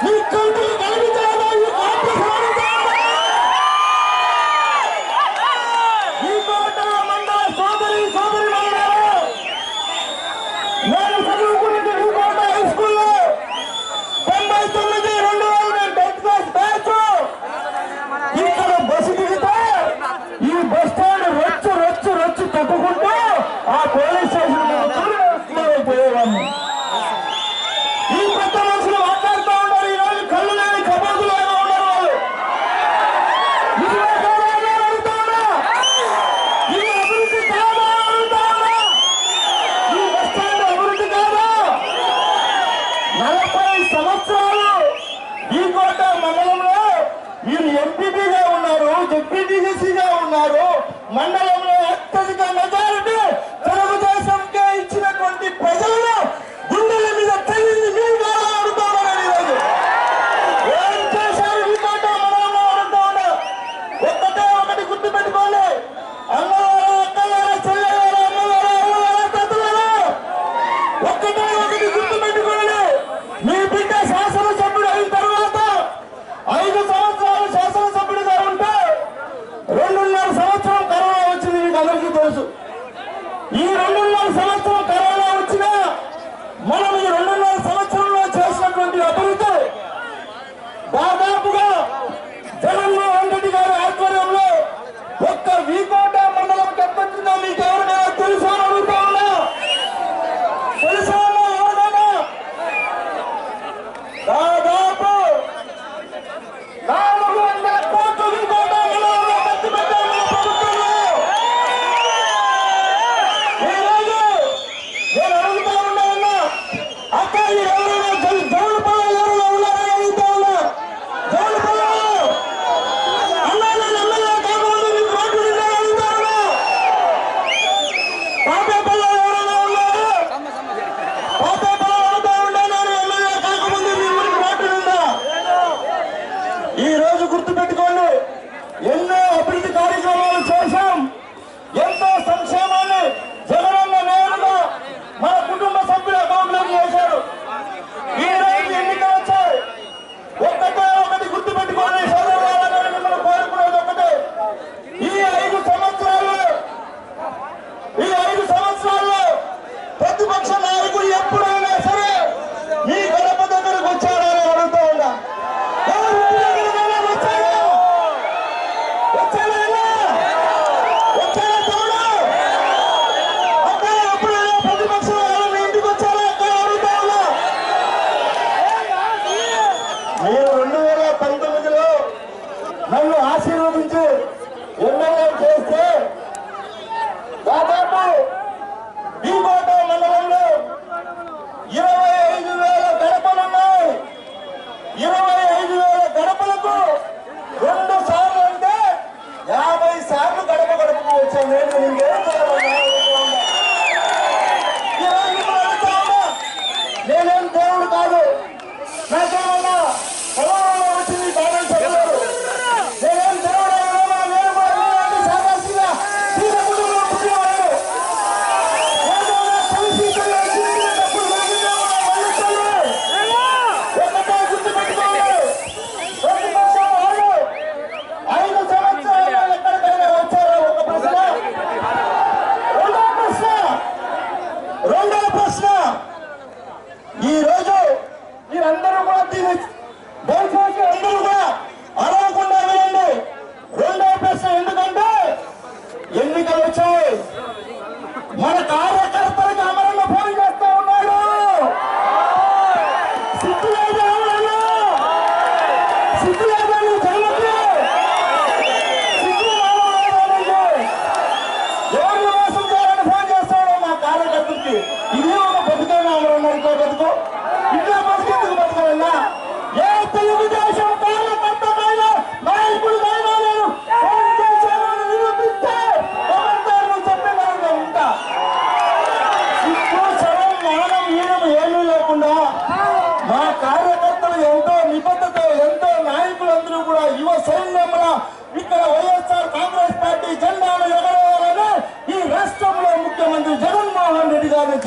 We come ఒక్కటే నేను రెండు Gracias.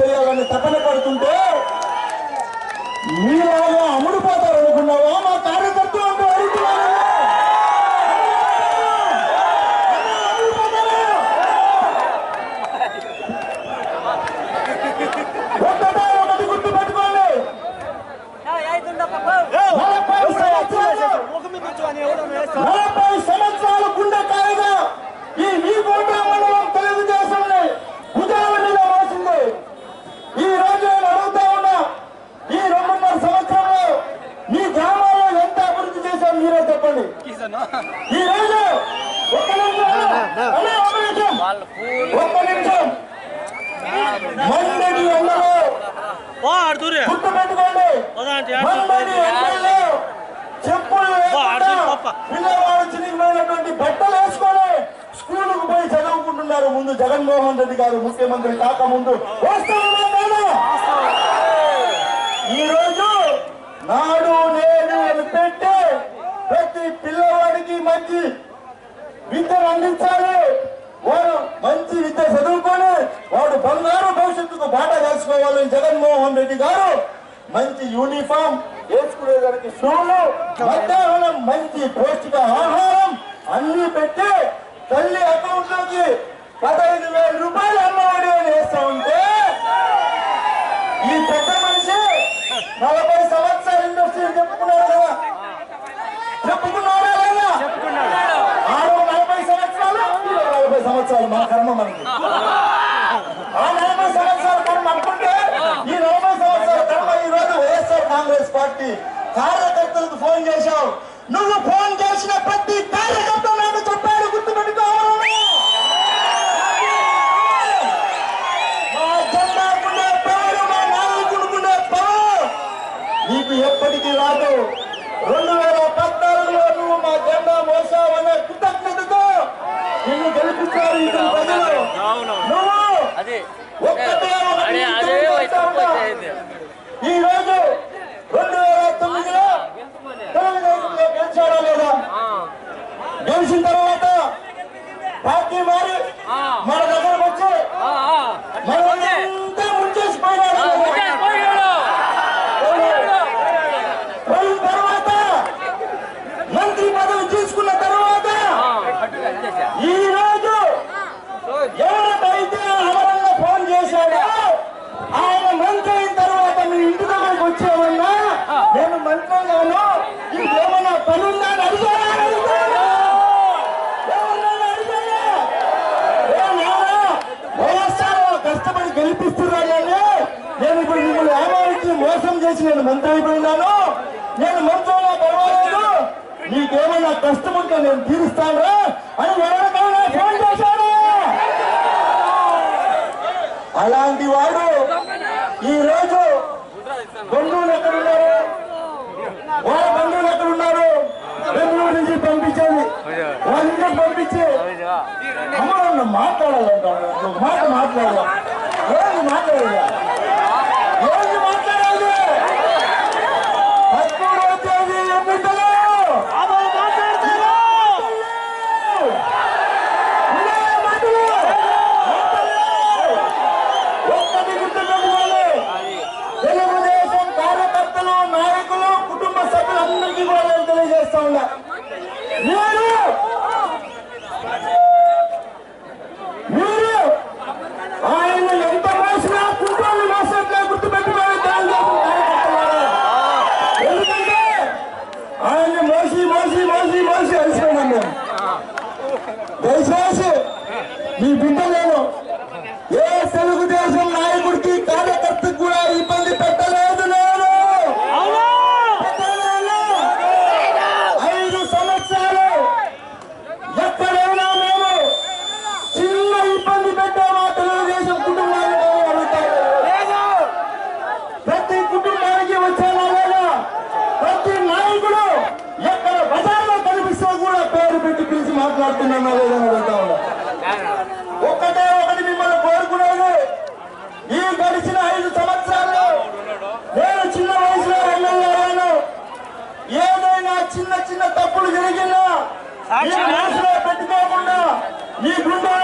చేయాలని తపన పడుతుంటే మీలాగా అమ్ముడుపోతారు అనుకున్నావా మా కార్యకర్తలు అంటూ అడుగుతున్నాను ఒక్కటే ఒకటి గుర్తు పెట్టుకోండి నలభై సంవత్సరాలు నలభై సంవత్సరాలు గుండెకాయగా ఈ నీకోట మండలం తెలుగుదేశం ఉదాహరణగా రాసింది ఈ రోజు నేను అడుగుతా ఉన్నా ఈ రెండున్నర సంవత్సరంలో మీ గ్రామాల్లో ఎంత అభివృద్ధి చేశారు మీరే చెప్పండి ఈ రోజు ఒక్క నిమిషం ఒక్క నిమిషం. ఒక్క నిమిషం. మండలి మండలి చెప్పులు. పిల్లవాడు చిరిగిపోయినటువంటి బట్టలు వేసుకొని స్కూలుకు పోయి చదువుకుంటున్నారు. ముందు జగన్మోహన్ రెడ్డి గారు ముఖ్యమంత్రి కాక ముందు ఈ రోజు నాడు నేడు అని పెట్టి ప్రతి పిల్లవాడికి మంచి విద్యను అందించాలి. వాడు మంచి విద్య చదువుకొని వాడు బంగారు భవిష్యత్తుకు బాట వేసుకోవాలని జగన్మోహన్ రెడ్డి గారు మంచి యూనిఫామ్ వేసుకునేదానికి షూలు మధ్యాహ్నం మంచి పౌష్టిక ఆహారం అన్ని పెట్టి తల్లి అకౌంట్లోకి పదహైదు వేల రూపాయలు అమ్మఒడి అని వేస్తా ఉంటే ఈ పెద్ద మనిషి నలభై సంవత్సరాల ఇండస్ట్రీ చెప్పుకున్నారు కదా. చెప్పుకున్నారు లేదా ఆరు నలభై సంవత్సరాలు ఈయన నలభై సంవత్సరాలు మన కర్మ మనకి ఆ నలభై సంవత్సరాల కర్మ అనుకుంటే ఈ నలభై సంవత్సరాల కర్మ ఈ రోజు వైఎస్ఆర్ కాంగ్రెస్ పార్టీ కార్యకర్తలకు ఫోన్ చేశావు నువ్వు ఫోన్ చేసిన ప్రతి కార్యకర్త నాకు చెప్పాడు గుర్తుపెట్టుకోవాలి మా నీకు ఎప్పటికీ రాదు రెండు వేల పద్నాలుగులో నువ్వు మా జెండా మోసావనే కృతజ్ఞతతో ఇతర ప్రజలు నువ్వు అదే. ఒక్కటే. ఈ రోజు రెండు వేల తొమ్మిదిలో తెలుగుదేశంలో గెలిచాడా లేదా? గెలిచిన తర్వాత పార్టీ మారి మన దగ్గరకు వచ్చి మనల్ని ముంచేసిపోయినాడు పోయిన తర్వాత మంత్రి పదవి తీసుకున్న తర్వాత ఈ రోజు ఎవరికైతే అమరంగా ఫోన్ చేశాడో ఆయన మంత్రి అయిన తర్వాత మీ ఇంటి దగ్గరికి వచ్చామన్నా నేను మంత్రి అయ్యాను ఇంకేమన్నా పనుందా అని అడిగారా అని అడుగుతాను. ఎవరినైనా అడిగారా? ఏ నాన్న, వైఎస్ఆర్ కష్టపడి గెలిపిస్తున్నారని నేను ఇప్పుడు మిమ్మల్ని ఆమోదించి మోసం చేసి నేను మంత్రి అయిపోయినాను నేను మంత్రిలో పర్వాలేదు నీకేమైనా కష్టం ఉంటే నేను తీరుస్తాను అని ఎవరికైనా ఫోన్ చేశాడు. అలాంటి వాడు ఈ రోజు బంధువులు ఎక్కడున్నారు వాళ్ళ బంధువులు ఎక్కడున్నారు బెంగళూరు నుంచి పంపించేది. వాళ్ళ ఇంటికి పంపించి అమ్మ నన్ను మాట్లాడాలంటాడు మాట మాట్లాడాలి ఏంది మాట్లాడాలి ಈ ಗುಡ್ಡದ పెట్టుకోకుండా మీ గుండె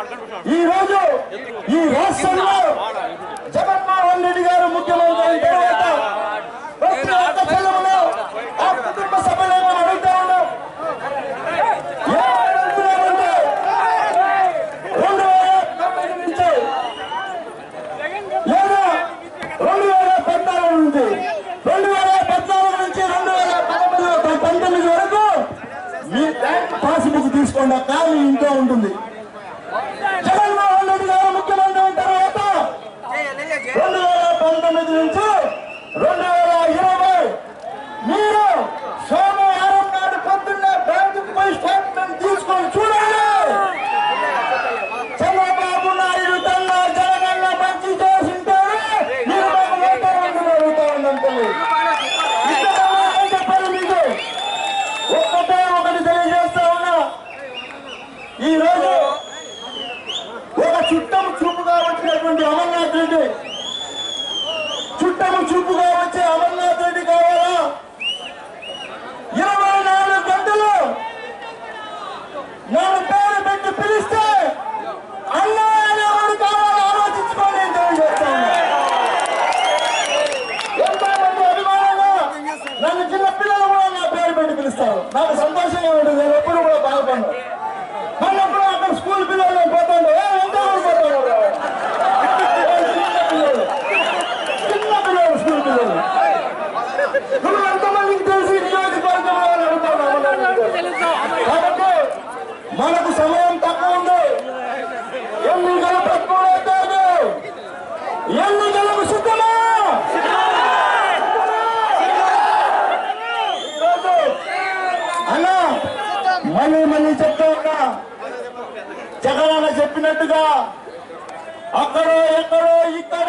ఈ రోజు ఈ రాష్ట్రంలో జగన్మోహన్ రెడ్డి గారు ముఖ్యమంత్రి అయిన తర్వాత రెండు వేల రెండు వేల రెండు వేల నుంచి రెండు వేల తీసుకోండి కానీ ఇంట్లో ఉంటుంది. రెండు వేల పంతొమ్మిది నుంచి రెండు వేల ఇరవై. మీరు చేసినట్టుగా అక్కడో ఎక్కడో ఇక్కడ